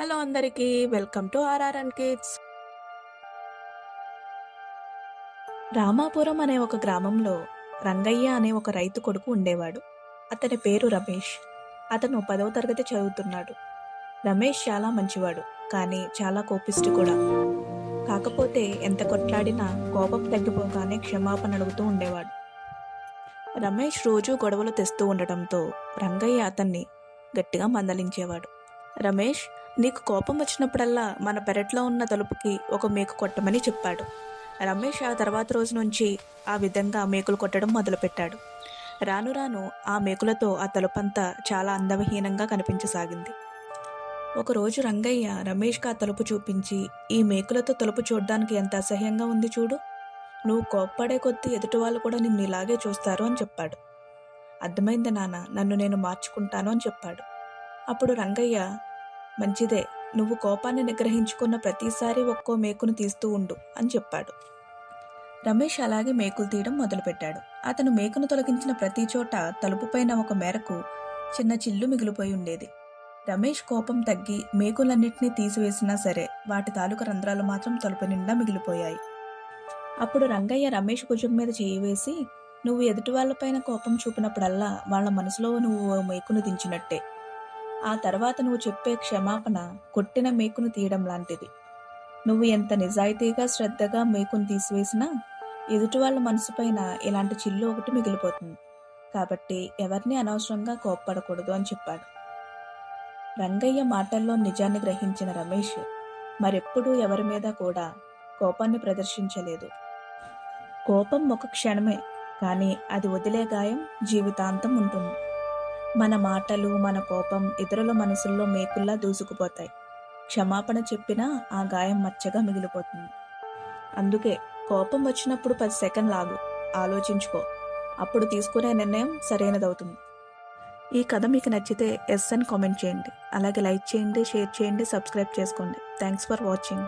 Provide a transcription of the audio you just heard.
Hello అందరికీ welcome to RR and kids. Ramapuram అనే ఒక గ్రామంలో రంగయ్య అనే ఒక రైతు కొడుకు ఉండేవాడు. అతని పేరు రమేష్. అతను పదవ తరగతి చదువుతున్నాడు. రమేష్ చాలా మంచివాడు కానీ చాలా కోపిష్టి కూడా. కాకపోతే ఎంత కొట్లాడినా కోపం తగ్గిపోగానే క్షమాపణ అడుగుతూ ఉండేవాడు. రమేష్ రోజు గొడవలు తెస్తూ ఉండటంతో రంగయ్య అతన్ని గట్టిగా మందలించేవాడు. రమేష్ నీకు కోపం వచ్చినప్పుడల్లా మన పెరట్లో ఉన్న తలుపుకి ఒక మేకు కొట్టమని చెప్పాడు. రమేష్ ఆ తర్వాత రోజు నుంచి ఆ విధంగా మేకులు కొట్టడం మొదలుపెట్టాడు. రాను రాను ఆ మేకులతో ఆ తలుపంతా చాలా అందవిహీనంగా కనిపించసాగింది. ఒకరోజు రంగయ్య రమేష్కి ఆ తలుపు చూపించి ఈ మేకులతో తలుపు చూడ్డానికి ఎంత అసహ్యంగా ఉంది చూడు. నువ్వు కోప్పడే కొద్దీ ఎదుటి వాళ్ళు కూడా నిన్ను ఇలాగే చూస్తారు అని చెప్పాడు. అర్థమైంది నాన్న నన్ను నేను మార్చుకుంటాను అని చెప్పాడు. అప్పుడు రంగయ్య మంచిదే. నువ్వు కోపాన్ని నిగ్రహించుకున్న ప్రతిసారి ఒక్కో మేకును తీస్తూ ఉండు అని చెప్పాడు. రమేష్ అలాగే మేకులు తీయడం మొదలుపెట్టాడు. అతను మేకును తొలగించిన ప్రతి చోట తలుపుపైన ఒక మేరకు చిన్న చిల్లు మిగిలిపోయి ఉండేది. రమేష్ కోపం తగ్గి మేకులన్నింటినీ తీసివేసినా సరే వాటి తాలూకు రంధ్రాలు మాత్రం తలుపు నిండా మిగిలిపోయాయి. అప్పుడు రంగయ్య రమేష్ భుజం మీద చేయి వేసి నువ్వు ఎదుటి వాళ్ళపైన కోపం చూపినప్పుడల్లా వాళ్ళ మనసులో నువ్వు ఓ మేకును దించినట్టే. ఆ తర్వాత నువ్వు చెప్పే క్షమాపణ కొట్టిన మేకును తీయడం లాంటిది. నువ్వు ఎంత నిజాయితీగా శ్రద్ధగా మేకును తీసివేసినా ఎదుటి వాళ్ళ మనసుపైన ఇలాంటి చిల్లు ఒకటి మిగిలిపోతుంది. కాబట్టి ఎవరిని అనవసరంగా కోప్పడకూడదు అని చెప్పాడు. రంగయ్య మాటల్లో నిజాన్ని గ్రహించిన రమేష్ మరెప్పుడూ ఎవరి మీద కూడా కోపాన్ని ప్రదర్శించలేదు. కోపం ఒక క్షణమే కానీ అది వదిలే గాయం జీవితాంతం ఉంటుంది. మన మాటలు మన కోపం ఇతరుల మనసుల్లో మేకుల్లా దూసుకుపోతాయి. క్షమాపణ చెప్పినా ఆ గాయం మచ్చగా మిగిలిపోతుంది. అందుకే కోపం వచ్చినప్పుడు పది సెకండ్లు లాగు ఆలోచించుకో. అప్పుడు తీసుకునే నిర్ణయం సరైనదవుతుంది. ఈ కథ మీకు నచ్చితే ఎస్ అని కామెంట్ చేయండి. అలాగే లైక్ చేయండి షేర్ చేయండి సబ్స్క్రైబ్ చేసుకోండి. Thanks for watching.